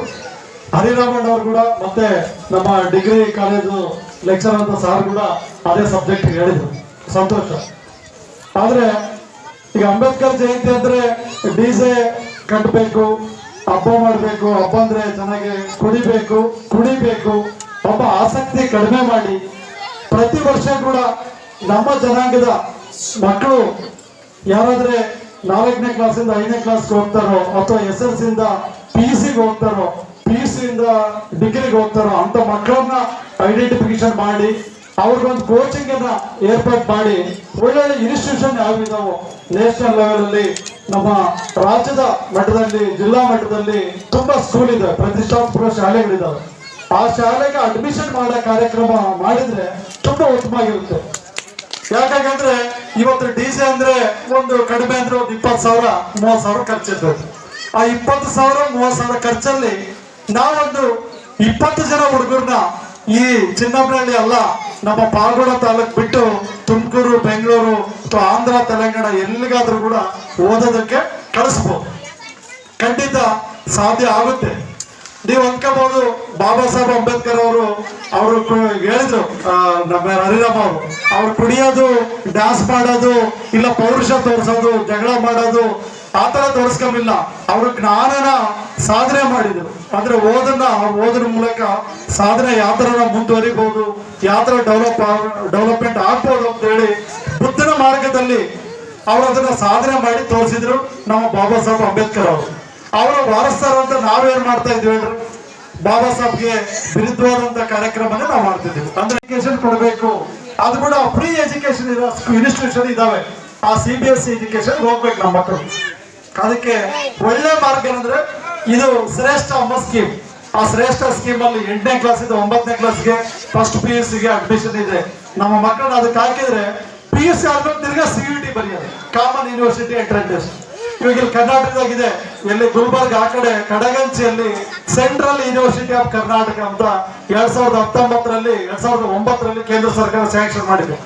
ಹರಿರಾಮಣ್ಣ ಅವ್ರು ಕೂಡ, ಮತ್ತೆ ನಮ್ಮ ಡಿಗ್ರಿ ಕಾಲೇಜು ಲೆಕ್ಚರ್ ಅಂತ ಸಾರ್ ಕೂಡ ಅದೇ ಸಬ್ಜೆಕ್ಟ್ ಹೇಳಿದ್ರು. ಸಂತೋಷ. ಆದ್ರೆ, ಈಗ ಅಂಬೇಡ್ಕರ್ ಜಯಂತಿ ಅಂದ್ರೆ ಡಿಜೆ ಕಟ್ಟಬೇಕು ಹಬ್ಬ ಮಾಡಬೇಕು, ಹಬ್ಬ ಅಂದ್ರೆ ಚೆನ್ನಾಗಿ ಕುಡಿಬೇಕು ಕುಡಿಬೇಕು, ಒಬ್ಬ ಆಸಕ್ತಿ ಕಡಿಮೆ ಮಾಡಿ, ಪ್ರತಿ ವರ್ಷ ಕೂಡ ನಮ್ಮ ಜನಾಂಗದ ಮಕ್ಕಳು ಯಾರಾದ್ರೆ ನಾಲ್ಕನೇ ಕ್ಲಾಸಿಂದ ಐದನೇ ಕ್ಲಾಸ್ಗೆ ಹೋಗ್ತಾರೋ ಅಥವಾ ಎಸ್ ಎಲ್ ಇಂದ ಪಿ ಸಿಗೆ ಹೋಗ್ತಾರೋ ಪಿ ಸಿ ಇಂದ ಡಿಗ್ರಿಗೆ ಹೋಗ್ತಾರೋ, ಅಂತ ಮಕ್ಕಳನ್ನ ಐಡೆಂಟಿಫಿಕೇಶನ್ ಮಾಡಿ, ಅವ್ರಿಗೊಂದು ಕೋಚಿಂಗ್ ಅನ್ನ ಏರ್ಪಾಟ್ ಮಾಡಿ, ಒಳ್ಳೊಳ್ಳೆ ಇನ್ಸ್ಟಿಟ್ಯೂಷನ್ ಯಾವಿದಾವೋ ನ್ಯಾಷನಲ್ ಲೆವೆಲ್ ಅಲ್ಲಿ ನಮ್ಮ ರಾಜ್ಯದ ಮಟ್ಟದಲ್ಲಿ, ಜಿಲ್ಲಾ ಮಟ್ಟದಲ್ಲಿ ತುಂಬಾ ಸ್ಕೂಲ್ ಇದೆ ಪ್ರತಿಷ್ಠಾತ್ಮಕ ಶಾಲೆಗಳಿದಾವೆ. ಆ ಶಾಲೆಗೆ ಅಡ್ಮಿಷನ್ ಮಾಡೋ ಕಾರ್ಯಕ್ರಮ ಮಾಡಿದ್ರೆ ತುಂಬಾ ಉತ್ತಮವಾಗಿರುತ್ತೆ. ಯಾಕಂದ್ರೆ ಇವತ್ತು ಡಿ ಸಿ ಅಂದ್ರೆ ಒಂದು ಕಡಿಮೆ ಅಂದ್ರೆ ಒಂದು ಇಪ್ಪತ್ತು ಸಾವಿರ, ಮೂವತ್ತು ಸಾವಿರ ಖರ್ಚಿರ್ತದೆ ಆ ಇಪ್ಪತ್ತು ಸಾವಿರ, ಮೂವತ್ತು ಸಾವಿರ ಖರ್ಚಲ್ಲಿ ನಾವೊಂದು ಇಪ್ಪತ್ತು ಜನ ಹುಡುಗರನ್ನ ಈ ಚಿನ್ನಪ್ಪನಹಳ್ಳಿ ಅಲ್ಲ, ನಮ್ಮ ಪಾಲ್ಗೋಡ ತಾಲೂಕ್ ಬಿಟ್ಟು ತುಮಕೂರು, ಬೆಂಗಳೂರು ಆಂಧ್ರ, ತೆಲಂಗಾಣ ಎಲ್ಲಿಗಾದ್ರೂ ಕೂಡ ಓದೋದಕ್ಕೆ ಕಳಿಸ್ಬೋದು. ಖಂಡಿತ ಸಾಧ್ಯ ಆಗುತ್ತೆ. ನೀವು ಅಂದ್ಕೋಬಹುದು, ಬಾಬಾ ಸಾಹೇಬ್ ಅಂಬೇಡ್ಕರ್ ಅವರು ಅವರು ಹೇಳಿದ್ರು ನಮ್ಮ ಹರಿರಾಮ್ ಅವರು, ಅವ್ರು ಕುಡಿಯೋದು ಡ್ಯಾನ್ಸ್ ಮಾಡೋದು, ಇಲ್ಲ ಪೌರುಷ ತೋರಿಸೋದು, ಜಗಳ ಮಾಡೋದು, ಆ ತರ ತೋರಿಸ್ಕೊಂಬಿಲ್ಲ ಅವರು ಜ್ಞಾನನ ಸಾಧನೆ ಮಾಡಿದ್ರು. ಅಂದ್ರೆ ಓದನ್ನ ಓದನ ಮೂಲಕ ಸಾಧನೆ ಯಾವ ತರ ಮುಂದುವರಿಬಹುದು ಯಾವ ಥರ ಡೆವಲಪ್ ಡೆವಲಪ್ಮೆಂಟ್ ಆಗ್ಬೋದು ಅಂತ ಹೇಳಿ ಬುದ್ಧನ ಮಾರ್ಗದಲ್ಲಿ ಅವರು ಅದನ್ನ ಸಾಧನೆ ಮಾಡಿ ತೋರಿಸಿದ್ರು ನಮ್ಮ ಬಾಬಾ ಸಾಹೇಬ್ ಅಂಬೇಡ್ಕರ್ ಅವರು. ಅವರ ವಾರಸ್ತಾರ ಅಂತ ನಾವೇನ್ ಮಾಡ್ತಾ ಇದ್ವಿ ಹೇಳ್ರಿ ಬಾಬಾ ಸಾಹೇಬ್ಗೆ ವಿರುದ್ಧವಾದಂತ ಕಾರ್ಯಕ್ರಮನೇ ನಾವು ಮಾಡ್ತಿದ್ದೀವಿ. ಅಂದ್ರೆ ಎಜುಕೇಶನ್ ಕೊಡಬೇಕು. ಅದು ಕೂಡ ಫ್ರೀ ಎಜುಕೇಶನ್ ಇರೋ ಇನ್ಸ್ಟಿಟ್ಯೂಷನ್ ಇದಾವೆ. ಆ C B S C education ಹೋಗ್ಬೇಕು ನಮ್ಮ ಮಕ್ಕಳು ಅದಕ್ಕೆ ಒಳ್ಳೆ ಮಾರ್ಗ ಏನಂದ್ರೆ ಇದು ಶ್ರೇಷ್ಠ ಅಮ್ಮ ಸ್ಕೀಮ್ ಆ ಶ್ರೇಷ್ಠ ಸ್ಕೀಮ್ ಅಲ್ಲಿ ಎಂಟನೇ ಕ್ಲಾಸ್ ಇದೆ ಒಂಬತ್ತನೇ ಕ್ಲಾಸ್ಗೆ ಫಸ್ಟ್ ಪಿ ಯು ಸಿಗೆ ಅಡ್ಮಿಷನ್ ಇದೆ. ನಮ್ಮ ಮಕ್ಕಳನ್ನ ಅದಕ್ಕೆ ಹಾಕಿದ್ರೆ ಪಿ ಯು ಸಿ ಆದ್ಮೇಲೆ ತಿರ್ಗಾ ಸಿ ಯು ಟಿ ಬರೆಯೋದು ಕಾಮನ್ ಯೂನಿವರ್ಸಿಟಿ ಎಂಟ್ರೆನ್ಸ್ ಇವಾಗ ಇಲ್ಲಿ ಕರ್ನಾಟಕದಾಗಿದೆ. ಇಲ್ಲಿ ಗುಲ್ಬರ್ಗ್ ಆ ಕಡೆ, ಕಡಗಂಚಿಯಲ್ಲಿ ಸೆಂಟ್ರಲ್ ಯೂನಿವರ್ಸಿಟಿ ಆಫ್ ಕರ್ನಾಟಕ ಅಂತ ಎರಡ್ ಸಾವಿರದ ಹತ್ತೊಂಬತ್ತರಲ್ಲಿ, ಎರಡ್ ಸಾವಿರದ ಒಂಬತ್ತರಲ್ಲಿ ಕೇಂದ್ರ ಸರ್ಕಾರ ಸ್ಯಾಂಕ್ಷನ್ ಮಾಡಿದೆ.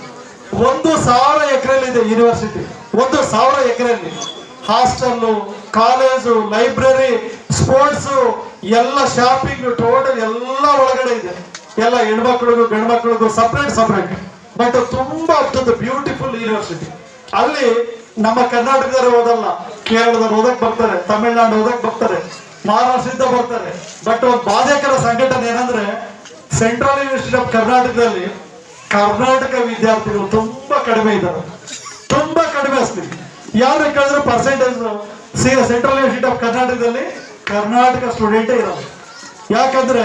ಒಂದು ಸಾವಿರ ಎಕರೆಯಲ್ಲಿ ಇದೆ ಯೂನಿವರ್ಸಿಟಿ. ಒಂದು ಸಾವಿರ ಎಕರೆಯಲ್ಲಿ. ಹಾಸ್ಟೆಲ್ಲು, ಕಾಲೇಜು, ಲೈಬ್ರರಿ, ಸ್ಪೋರ್ಟ್ಸ್, ಎಲ್ಲ ಶಾಪಿಂಗ್ ಟೋಟಲ್ ಎಲ್ಲ ಒಳಗಡೆ ಇದೆ. ಎಲ್ಲ ಹೆಣ್ಮಕ್ಳಿಗೂ, ಗಂಡ್ಮಕ್ಳಿಗೂ ಸಪ್ರೇಟ್ ಸಪ್ರೇಟ್ ಬಟ್ ತುಂಬಾ ಬ್ಯೂಟಿಫುಲ್ ಯೂನಿವರ್ಸಿಟಿ ಅಲ್ಲಿ ನಮ್ಮ ಕರ್ನಾಟಕದವರು ಓದಲ್ಲ ಕೇರಳದವ್ರು ಓದಕ್ ಬರ್ತಾರೆ, ತಮಿಳ್ನಾಡು ಓದಕ್ ಬರ್ತಾರೆ, ಮಹಾರಾಷ್ಟ್ರದಿಂದ ಬರ್ತಾರೆ. ಬಟ್ ಒಂದು ಬಾಧಕರ ಸಂಘಟನೆ ಏನಂದ್ರೆ ಸೆಂಟ್ರಲ್ ಯೂನಿವರ್ಸಿಟಿ ಆಫ್ ಕರ್ನಾಟಕದಲ್ಲಿ ಕರ್ನಾಟಕ ವಿದ್ಯಾರ್ಥಿಗಳು ತುಂಬಾ ಕಡಿಮೆ ಇದ್ದಾರೆ. ತುಂಬಾ ಕಡಿಮೆ ಅಷ್ಟೇ. ಯಾರು ಕೇಳಿದ್ರು ಪರ್ಸೆಂಟೇಜ್ ಸೆಂಟ್ರಲ್ ಯೂನಿವರ್ಸಿಟಿ ಆಫ್ ಕರ್ನಾಟಕದಲ್ಲಿ ಕರ್ನಾಟಕ ಸ್ಟೂಡೆಂಟೇ ಇರಲ್ಲ ಯಾಕಂದ್ರೆ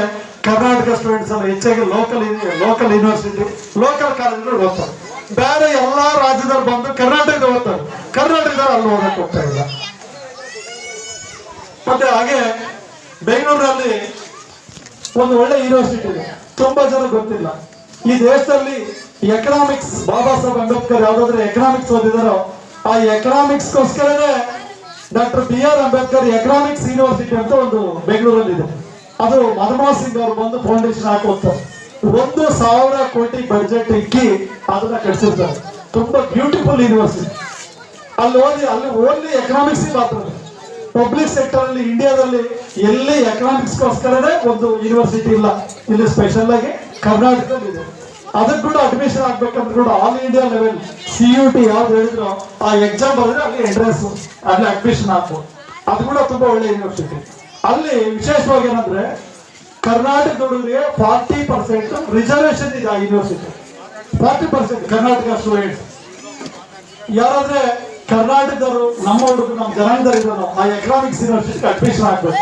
ಕರ್ನಾಟಕ ಸ್ಟೂಡೆಂಟ್ಸ್ ಎಲ್ಲ ಹೆಚ್ಚಾಗಿ ಲೋಕಲ್ ಲೋಕಲ್ ಯೂನಿವರ್ಸಿಟಿ ಲೋಕಲ್ ಕಾಲೇಜ್ಗಳು ಓದ್ತಾರೆ ಬೇರೆ ಎಲ್ಲಾ ರಾಜ್ಯದವ್ರು ಬಂದು ಕರ್ನಾಟಕದ ಓದ್ತಾರೆ ಕರ್ನಾಟಕದವರು ಅಲ್ಲಿ ಓದಕ್ಕೆ ಹೋಗ್ತಾ ಇಲ್ಲ. ಮತ್ತೆ ಹಾಗೆ ಬೆಂಗಳೂರಲ್ಲಿ ಒಂದು ಒಳ್ಳೆ ಯೂನಿವರ್ಸಿಟಿ ಇದೆ. ತುಂಬಾ ಜನ ಗೊತ್ತಿಲ್ಲ. ಈ ದೇಶದಲ್ಲಿ ಎಕನಾಮಿಕ್ಸ್ ಬಾಬಾ ಸಾಹೇಬ್ ಅಂಬೇಡ್ಕರ್ ಯಾವ್ದಾದ್ರು ಎಕನಾಮಿಕ್ಸ್ ಓದಿದಾರೋ, ಆ economics ಗೋಸ್ಕರನೇ doctor B R Ambedkar economics university ಅಂತ ಒಂದು ಬೆಂಗಳೂರಲ್ಲಿ ಇದೆ ಅದು ಮನಮೋಹನ್ ಸಿಂಗ್ ಅವರು ಬಂದು ಫೌಂಡೇಶನ್ ಹಾಕೋತಾರೆ ಒಂದು ಸಾವಿರ ಕೋಟಿ ಬಜೆಟ್ ಇಕ್ಕಿ ಅದನ್ನ ಕಟ್ಸಿರ್ತಾರೆ. ತುಂಬಾ ಬ್ಯೂಟಿಫುಲ್ ಯೂನಿವರ್ಸಿಟಿ ಅಲ್ಲಿ ಓದಿ ಅಲ್ಲಿ ಓನ್ಲಿ ಎಕನಾಮಿಕ್ಸ್ ಮಾತ್ರ. ಪಬ್ಲಿಕ್ ಸೆಕ್ಟರ್ ಅಲ್ಲಿ ಇಂಡಿಯಾದಲ್ಲಿ ಎಲ್ಲಿ ಎಕನಾಮಿಕ್ಸ್ ಗೋಸ್ಕರನೇ ಒಂದು ಯೂನಿವರ್ಸಿಟಿ ಇಲ್ಲ. ಇಲ್ಲಿ ಸ್ಪೆಷಲ್ ಆಗಿ ಕರ್ನಾಟಕದಲ್ಲಿ ಇದೆ. ಅದಕ್ಕೆ ಕೂಡ ಅಡ್ಮಿಷನ್ ಆಗ್ಬೇಕಂದ್ರೆ ಕೂಡ all India level C U T ಯಾವ್ದು ಹೇಳಿದ್ರು ಆ ಎಕ್ಸಾಮ್ ಬರೆದ್ರೆ ಅಲ್ಲಿ ಎಂಟ್ರೆನ್ಸ್ ಅಲ್ಲಿ ಅಡ್ಮಿಷನ್ ಆಗ್ಬೋದು ಅದು ಕೂಡ ತುಂಬಾ ಒಳ್ಳೆ ಯೂನಿವರ್ಸಿಟಿ ಅಲ್ಲಿ ವಿಶೇಷವಾಗಿ ಏನಂದ್ರೆ ಕರ್ನಾಟಕದವರಿಗೆ ಫಾರ್ಟಿ ಪರ್ಸೆಂಟ್ ರಿಸರ್ವೇಶನ್ ಇದೆ university forty percent Karnataka students ಯಾರಾದ್ರೆ ಕರ್ನಾಟಕದವರು ನಮ್ಮ ಹುಡುಗರು, ನಮ್ಮ ಜನಾಂಗದವರು ಆ ಎಕನಾಮಿಕ್ಸ್ ಯೂನಿವರ್ಸಿಟಿಗೆ ಅಡ್ಮಿಷನ್ ಆಗ್ಬೇಕು.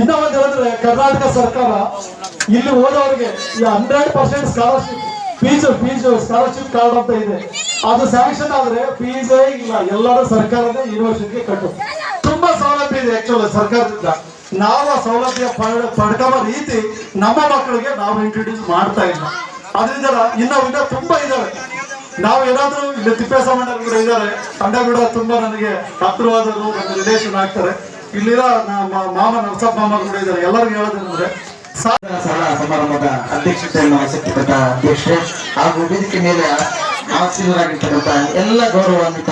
ಇನ್ನ ಒಂದು ಹೇಳಿದ್ರೆ ಕರ್ನಾಟಕ ಸರ್ಕಾರ ಇಲ್ಲಿ ಓದೋರಿಗೆ hundred percent scholarship fees fees scholarship card ಅಂತ ಇದೆ. ಅದು ಸ್ಯಾಂಕ್ಷನ್ ಆದ್ರೆ ಫೀಸೇ ಇಲ್ಲ, ಎಲ್ಲರೂ ಸರ್ಕಾರದ ಯೂನಿವರ್ಸಿಟಿಗೆ ಕಟ್ಟು ತುಂಬಾ ಸೌಲಭ್ಯ ಇದೆ ಆಕ್ಚುಲಿ ಸರ್ಕಾರದಿಂದ. ನಾವು ಆ ಸೌಲಭ್ಯ ಪಡ್ ರೀತಿ ನಮ್ಮ ಮಕ್ಕಳಿಗೆ ನಾವು ಇಂಟ್ರೊಡ್ಯೂಸ್ ಮಾಡ್ತಾ ಇಲ್ಲ. ಅದರಿಂದ ಇನ್ನ ಇನ್ನ ತುಂಬಾ ಇದಾವೆ. ನಾವು ಏನಾದ್ರೂ ಇಲ್ಲಿ ತಿಪ್ಪೇಸ್ವಾಮಣ್ಣ ಕೂಡ ಇದ್ದಾರೆ ಅಂಡ ಕೂಡ ತುಂಬಾ ನನಗೆ ಹತ್ರವಾದವರು ನನ್ನ ರಿಲೇಷನ್ ಆಗ್ತಾರೆ ಇಲ್ಲಿರೋ ನಮ್ಮ ಮಾಮ ನರಸಪ್ಪ ಮಾಮ ಕೂಡ ಇದ್ದಾರೆ ಎಲ್ಲರಿಗೂ ಹೇಳೋದಂದ್ರೆ ಸಮಾರಂಭದ ಅಧ್ಯಕ್ಷತೆಯನ್ನು ವಹಿಸಿಕೊಟ್ಟ ಅಧ್ಯಕ್ಷ ಹಾಗೂ ವೇದಿಕೆ ಮೇಲೆ ಆಸೀನರಾಗಿರ್ತಕ್ಕಂಥ ಎಲ್ಲ ಗೌರವಾನ್ವಿತ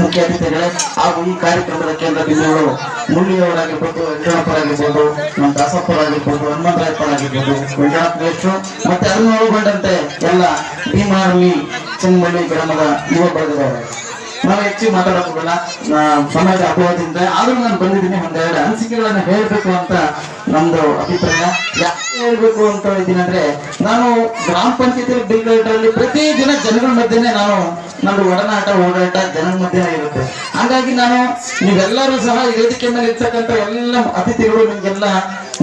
ಮುಖ್ಯ ಅತಿಥಿಗಳೇ ಹಾಗೂ ಈ ಕಾರ್ಯಕ್ರಮದ ಕೇಂದ್ರ ಬಿಂದುಗಳು ಮುಳ್ಳಿಯವರಾಗಿರ್ಬೋದು ವೆಂಕಟಪ್ಪರಾಗಿರ್ಬೋದು ನಮ್ಮ ದಾಸಪ್ಪರಾಗಿರ್ಬೋದು, ಹನುಮಂತರಾಯಪ್ಪರಾಗಿರ್ಬೋದು ವೆಂಕಟಪ್ಪ ಮೇಷ್ಟ್ರು, ಮತ್ತೆ ಅದನ್ನು ಒಳಗೊಂಡಂತೆ ಎಲ್ಲ ಭೀಮಾರ್ಮಿ ಚಿನ್ನಮಳ್ಳಿ ಗ್ರಾಮದ ಯುವ ಬಳಗದವರು. ನಾವು ಹೆಚ್ಚು ಮಾತಾಡೋದಿಲ್ಲ ಸಮಾಜ ಅಭಾವದಿಂದ ಆದ್ರೂ ನಾನು ಬಂದಿದ್ದೀನಿ ಒಂದೆರಡು ಅನಿಸಿಕೆಗಳನ್ನ ಹೇಳ್ಬೇಕು ಅಂತ ನಮ್ದು ಅಭಿಪ್ರಾಯ. ಯಾಕೆ ಹೇಳ್ಬೇಕು ಅಂತ ಇದ್ದೀನಿ ಅಂದ್ರೆ ನಾನು ಗ್ರಾಮ ಪಂಚಾಯತಿ ಬಿಲ್ಗಳಲ್ಲಿ ಪ್ರತಿ ದಿನ ಜನಗಳ ಮಧ್ಯೆನೆ ನಾನು ನಮ್ದು ಒಡನಾಟ ಓಡಾಟ ಜನರ ಮಧ್ಯೆ ಇರುತ್ತೆ. ಹಾಗಾಗಿ ನಾನು ನೀವೆಲ್ಲರೂ ಸಹ ವೇದಿಕೆ ಮೇಲೆ ಇರ್ತಕ್ಕಂಥ ಎಲ್ಲ ಅತಿಥಿಗಳು, ನಿಮ್ಗೆಲ್ಲ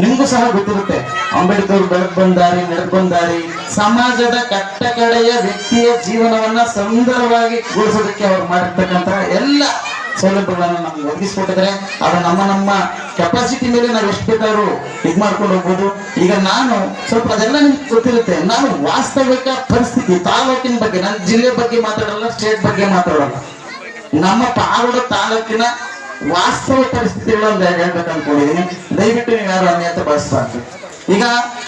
ನಿಮ್ಗೂ ಸಹ ಗೊತ್ತಿರುತ್ತೆ. ಅಂಬೇಡ್ಕರ್ ಬೆಳಕ್ ಬಂದಾರಿ ನಡೆದು ಸಮಾಜದ ಕಟ್ಟ ಕಡೆಯ ವ್ಯಕ್ತಿಯ ಜೀವನವನ್ನ ಸುಂದರವಾಗಿ ಗೊಳಿಸೋದಕ್ಕೆ ಅವ್ರು ಮಾಡಿರ್ತಕ್ಕಂಥ ಎಲ್ಲ ಸೌಲಭ್ಯಗಳನ್ನ ನಮ್ಗೆ ಒದಗಿಸ್ಕೊಟ್ಟಿದ್ರೆ ಅದು ನಮ್ಮ ನಮ್ಮ ಕೆಪಾಸಿಟಿ ಮೇಲೆ ನಾವು ಎಷ್ಟು ಬೇಕಾದ್ರೂ ಇದ್ ಮಾಡ್ಕೊಂಡು ಹೋಗ್ಬೋದು. ಈಗ ನಾನು ಸ್ವಲ್ಪ ಅದೆಲ್ಲ ನಿಮ್ಗೆ ಗೊತ್ತಿರುತ್ತೆ. ನಾನು ವಾಸ್ತವಿಕ ಪರಿಸ್ಥಿತಿ, ತಾಲೂಕಿನ ಬಗ್ಗೆ ನನ್ನ ಜಿಲ್ಲೆ ಬಗ್ಗೆ ಮಾತಾಡಲ್ಲ ಸ್ಟೇಟ್ ಬಗ್ಗೆ ಮಾತಾಡಲ್ಲ. ನಮ್ಮ ಪಾವಡ ತಾಲೂಕಿನ ವಾಸ್ತವ ಪರಿಸ್ಥಿತಿಗಳನ್ನ ಹೇಳ್ಬೇಕು ಅನ್ಕೊಂಡಿದೀನಿ ದಯವಿಟ್ಟು ನೀವು ಯಾರು ಅನ್ಯತ ಈಗ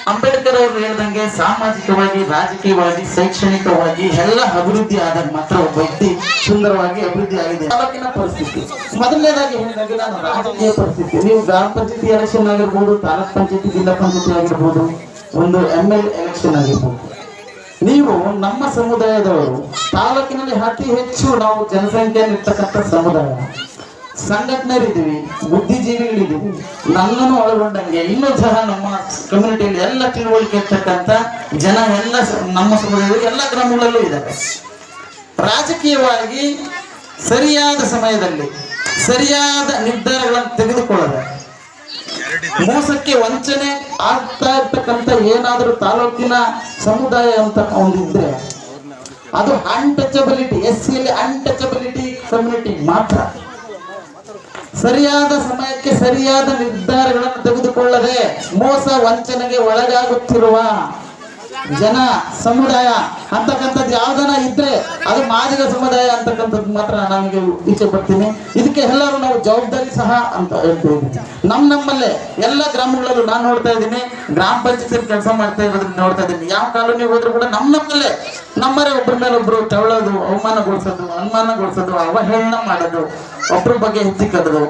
ಅಂಬೇಡ್ಕರ್ ಅವರು ಹೇಳ್ದಂಗೆ ಸಾಮಾಜಿಕವಾಗಿ, ರಾಜಕೀಯವಾಗಿ, ಶೈಕ್ಷಣಿಕವಾಗಿ ಎಲ್ಲ ಅಭಿವೃದ್ಧಿ ಆದಾಗ ಮಾತ್ರ ಒಬ್ಬ ವ್ಯಕ್ತಿ ಸುಂದರವಾಗಿ ಅಭಿವೃದ್ಧಿ ಆಗಿದೆ. ತಾಲೂಕಿನ ಪರಿಸ್ಥಿತಿ. ಮೊದಲನೇದಾಗಿ ಹೇಳಿದಾಗ ನಾನು ರಾಜಕೀಯ ಪರಿಸ್ಥಿತಿ. ನೀವು ಗ್ರಾಮ ಪಂಚಾಯತಿ ಎಲೆಕ್ಷನ್ ಆಗಿರ್ಬೋದು, ತಾಲೂಕ್ ಪಂಚಾಯತಿ, ಜಿಲ್ಲಾ ಪಂಚಾಯತಿ ಆಗಿರ್ಬೋದು, ಒಂದು ಎಂ ಎಲ್ ಎಲೆಕ್ಷನ್ ಆಗಿರ್ಬೋದು. ನೀವು ನಮ್ಮ ಸಮುದಾಯದವರು ತಾಲೂಕಿನಲ್ಲಿ ಅತಿ ಹೆಚ್ಚು ನಾವು ಜನಸಂಖ್ಯೆ ಇರ್ತಕ್ಕಂಥ ಸಮುದಾಯ. ಸಂಘಟನೆರಿದ್ದೀವಿ, ಬುದ್ಧಿಜೀವಿಗಳಿದ್ದೀವಿ. ನನ್ನನ್ನು ಒಳಗೊಂಡಂಗೆ ಇನ್ನೂ ಸಹ ನಮ್ಮ ಕಮ್ಯುನಿಟಿಯಲ್ಲಿ ಎಲ್ಲ ತಿಳುವಳಿಕೆ ಇರ್ತಕ್ಕಂಥ ಜನ ಎಲ್ಲ ನಮ್ಮ ಸಮುದಾಯದಲ್ಲಿ ಎಲ್ಲ ಗ್ರಾಮಗಳಲ್ಲೂ ಇದ್ದಾರೆ. ರಾಜಕೀಯವಾಗಿ ಸರಿಯಾದ ಸಮಯದಲ್ಲಿ ಸರಿಯಾದ ನಿರ್ಧಾರಗಳನ್ನು ತೆಗೆದುಕೊಳ್ಳದೆ, ಮೋಸಕ್ಕೆ ವಂಚನೆ ಆಗ್ತಾ ಇರ್ತಕ್ಕಂಥ ಏನಾದರೂ ತಾಲೂಕಿನ ಸಮುದಾಯ ಅಂತ ಒಂದಿದ್ರೆ, ಅದು ಅನ್ಟಚಬಿಲಿಟಿ ಎಸ್ ಸಿಯಲ್ಲಿ ಅನ್ಟಚಬಿಲಿಟಿ ಕಮ್ಯುನಿಟಿ ಮಾತ್ರ. ಸರಿಯಾದ ಸಮಯಕ್ಕೆ ಸರಿಯಾದ ನಿರ್ಧಾರಗಳನ್ನು ತೆಗೆದುಕೊಳ್ಳದೆ ಮೋಸ ವಂಚನೆಗೆ ಒಳಗಾಗುತ್ತಿರುವ ಜನ, ಸಮುದಾಯ, ಅಂತಕ್ಕಂಥದ್ದು ಯಾವ್ದನ ಇದ್ರೆ ಅದು ಮಾದಿಗ ಸಮುದಾಯ ಅಂತಕ್ಕಂಥದ್ದು ಮಾತ್ರ ನನಗೆ ಇಚ್ಛೆ ಪಡ್ತೀನಿ ಇದಕ್ಕೆ ಎಲ್ಲರೂ ನಾವು ಜವಾಬ್ದಾರಿ ಸಹ ಅಂತ ಹೇಳ್ತೀವಿ ನಮ್ ನಮ್ಮಲ್ಲೇ ಎಲ್ಲ ಗ್ರಾಮಗಳಲ್ಲೂ ನಾನು ನೋಡ್ತಾ ಇದ್ದೀನಿ. ಗ್ರಾಮ ಪಂಚಾಯತ್ ಕೆಲಸ ಮಾಡ್ತಾ ಇರೋದನ್ನ ನೋಡ್ತಾ ಇದ್ದೀನಿ. ಯಾವ ಕಾಲೋನಿ ಹೋದ್ರು ಕೂಡ ನಮ್ ನಮ್ಮಲ್ಲೇ ನಮ್ಮರೇ ಒಬ್ಬರ ಮೇಲೆ ಒಬ್ರು ತಗೊಳ್ಳೋದು ಅವಮಾನಗೊಳಿಸೋದು, ಅನುಮಾನಗೊಳಿಸೋದು, ಅವಹೇಳನ ಮಾಡೋದು. ಒಬ್ಬರ ಬಗ್ಗೆ ಹೆಚ್ಚಿ ಕರೆದು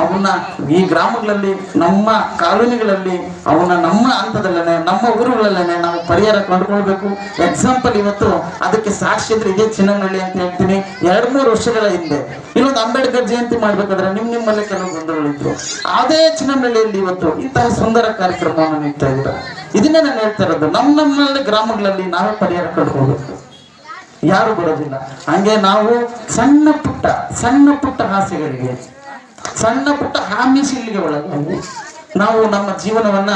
ಅವನ್ನ ಈ ಗ್ರಾಮಗಳಲ್ಲಿ, ನಮ್ಮ ಕಾಲೋನಿಗಳಲ್ಲಿ ಅವನ್ನ ನಮ್ಮ ಹಂತದಲ್ಲೇ ನಮ್ಮ ಊರುಗಳಲ್ಲೇ ನಾವು ಪರಿಹಾರ ಕಂಡುಕೊಳ್ಬೇಕು. ಎಕ್ಸಾಂಪಲ್ ಇವತ್ತು, ಅದಕ್ಕೆ ಸಾಕ್ಷಿ ಅಂದ್ರೆ ಇದೇ ಚಿನ್ನನಹಳ್ಳಿ ಅಂತ ಹೇಳ್ತೀನಿ. ಎರಡ್ ಮೂರು ವರ್ಷಗಳ ಹಿಂದೆ, ಇಲ್ಲೊಂದು ಅಂಬೇಡ್ಕರ್ ಜಯಂತಿ ಮಾಡ್ಬೇಕಾದ್ರೆ ನಿಮ್ ನಿಮ್ಮಲ್ಲೇ ಕೆಲವು ಗೊಂದಲಗಳಿದ್ರು ಅದೇ ಚಿನ್ನಮಳ್ಳಿಯಲ್ಲಿ ಇವತ್ತು ಇಂತಹ ಸುಂದರ ಕಾರ್ಯಕ್ರಮವನ್ನು ನೀಡ್ತಾ ಇದ್ದೀರಾ. ಇದನ್ನೇ ನಾನು ಹೇಳ್ತಾ ಇರೋದು ನಮ್ಮ ನಮ್ಮಲ್ಲಿ ಗ್ರಾಮಗಳಲ್ಲಿ ನಾವೇ ಪರಿಹಾರ ಕಂಡುಕೊಳ್ಬೇಕು. ಯಾರು ಬರೋದಿಲ್ಲ. ಹಂಗೆ ನಾವು ಸಣ್ಣ ಪುಟ್ಟ ಸಣ್ಣ ಪುಟ್ಟ ಹಾಸ್ಯಗಳಿಗೆ, ಸಣ್ಣ ಪುಟ್ಟ ಹಾಮಿಸಿಲ್ಲಿಗೆ ಒಳಗಾಗಿ ನಾವು ನಮ್ಮ ಜೀವನವನ್ನ,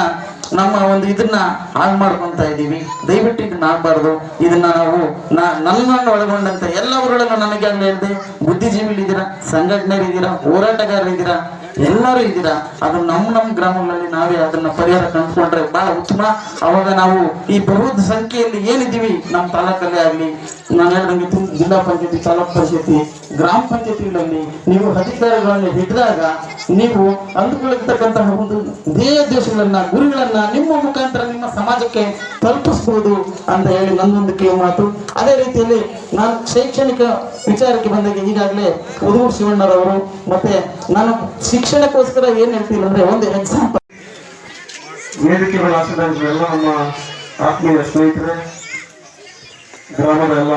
ನಮ್ಮ ಒಂದು ಇದನ್ನ ಹಾಳು ಮಾಡ್ಕೊಂತ ಇದ್ದೀವಿ. ದಯವಿಟ್ಟು ಇದನ್ನ ಆಗ್ಬಾರ್ದು. ಇದನ್ನ ನಾವು ನನ್ನನ್ನು ಒಳಗೊಂಡಂತ ಎಲ್ಲವರೊಳಗೂ ನನಗೆ ಹೇಳಿದೆ, ಬುದ್ಧಿಜೀವಿಗಳಿದ್ದೀರಾ ಸಂಘಟನೆಗಳಿದ್ದೀರಾ ಹೋರಾಟಗಾರರಿದ್ದೀರಾ ಎಲ್ಲರೂ ಇದ್ದೀರಾ? ಅದು ನಮ್ಮ ನಮ್ಮ ಗ್ರಾಮಗಳಲ್ಲಿ ನಾವೇ ಅದನ್ನ ಪರಿಹಾರ ಕಂಡುಕೊಂಡ್ರೆ ಬಹಳ ಉತ್ತಮ. ಅವಾಗ ನಾವು ಈ ಬಹುದ ಸಂಖ್ಯೆಯಲ್ಲಿ ಏನಿದ್ದೀವಿ? ನಮ್ಮ ತಾಲೂಕಲ್ಲೇ ಆಗಲಿ, ನಾನು ಹೇಳಿದಂಗೆ ಜಿಲ್ಲಾ ಪಂಚಾಯತಿ, ತಾಲೂಕು ಪಂಚಾಯತಿ ಗ್ರಾಮ ಪಂಚಾಯತಿಗಳಲ್ಲಿ ನೀವು ಅಧಿಕಾರಿಗಳನ್ನು ಹಿಡಿದಾಗ ನೀವು ಅಂದುಕೊಳ್ಳತಕ್ಕಂತಹ ಒಂದು ದೇಶಗಳನ್ನ ಗುರಿಗಳನ್ನ ನಿಮ್ಮ ಮುಖಾಂತರ ನಿಮ್ಮ ಸಮಾಜಕ್ಕೆ ತಲುಪಿಸಬಹುದು ಅಂತ ಹೇಳಿ ನನ್ನೊಂದು ಕಿವಿ ಮಾತು. ಅದೇ ರೀತಿಯಲ್ಲಿ ನಾನು ಶೈಕ್ಷಣಿಕ ವಿಚಾರಕ್ಕೆ ಬಂದಾಗ ಈಗಾಗಲೇ ಉದೂರು ಶಿವಣ್ಣರವರು ಮತ್ತೆ ನಾನು ಶಿಕ್ಷಣಕ್ಕೋಸ್ಕರ ಏನ್ ಹೇಳ್ತಿಲ್ಲ ಅಂದ್ರೆ ಒಂದು ಎಕ್ಸಾಂಪಲ್ ವೇದಿಕೆ ಮೇಲೆ ಎಲ್ಲ ನಮ್ಮ ಆತ್ಮೀಯ ಸ್ನೇಹಿತರೆ ಗ್ರಾಮದ ಎಲ್ಲ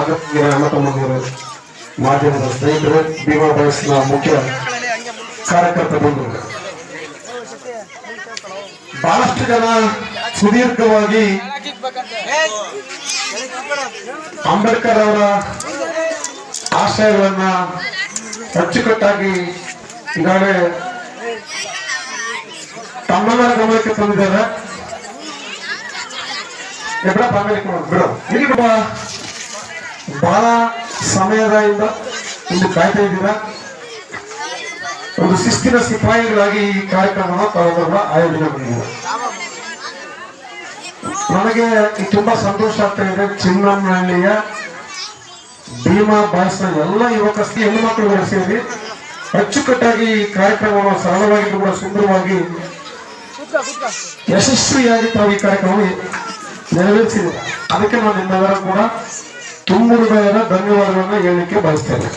ಅಗತ್ಯ ಅಣ್ಣ ಮಾಧ್ಯಮದ ಸ್ನೇಹಿತರು, ಭೀಮಾ ಬಾಯ್ಸ್ನ ಮುಖ್ಯ ಕಾರ್ಯಕರ್ತ ಬಹಳಷ್ಟು ಜನ ಸುದೀರ್ಘವಾಗಿ ಅಂಬೇಡ್ಕರ್ ಅವರ ಆಶಯಗಳನ್ನ ಅಚ್ಚುಕಟ್ಟಾಗಿ ಈಗಾಗಲೇ ತಮ್ಮೆಲ್ಲರ ಗಮನಕ್ಕೆ ತಂದಿದ್ದಾರೆ. ಎಬ್ರ ಫ್ಯಾಮಿಲಿ ಬಿಡು. ಇಲ್ಲಿ ಬಹಳ ಸಮಯದಿಂದ ಇಲ್ಲಿ ಕಾಯ್ತಾ ಇದ್ದೀರ? ಒಂದು ಶಿಸ್ತಿನ ಸಿಪಾಯಿಗಳಾಗಿ ಈ ಕಾರ್ಯಕ್ರಮವನ್ನು ತಾವೆಲ್ಲ ಆಯೋಜನೆ ಮಾಡಿದ್ದೀರಾ. ನನಗೆ ತುಂಬಾ ಸಂತೋಷ ಆಗ್ತಾ ಇದೆ. ಚಿನ್ನಮ್ಮನಹಳ್ಳಿಯ ಭೀಮಾ ಬಾಯ್ಸ್ನ ಎಲ್ಲ ಯುವಕ ಹೆಣ್ಣು ಮಕ್ಕಳುಗಳು ಸೇರಿ ಅಚ್ಚುಕಟ್ಟಾಗಿ ಈ ಕಾರ್ಯಕ್ರಮವನ್ನು ಸರಳವಾಗಿದ್ದು ಕೂಡ ಸುಂದರವಾಗಿ ಯಶಸ್ವಿಯಾಗಿ ತಾವು ಈ ಕಾರ್ಯಕ್ರಮ ನೆರವೇರಿಸಿದೆ. ಅದಕ್ಕೆ ನಾನು ನಿಮ್ಮೆಲ್ಲರೂ ಕೂಡ ತುಂಬುವುದಾದ ಧನ್ಯವಾದಗಳನ್ನು ಹೇಳಲಿಕ್ಕೆ ಬಯಸ್ತೇನೆ.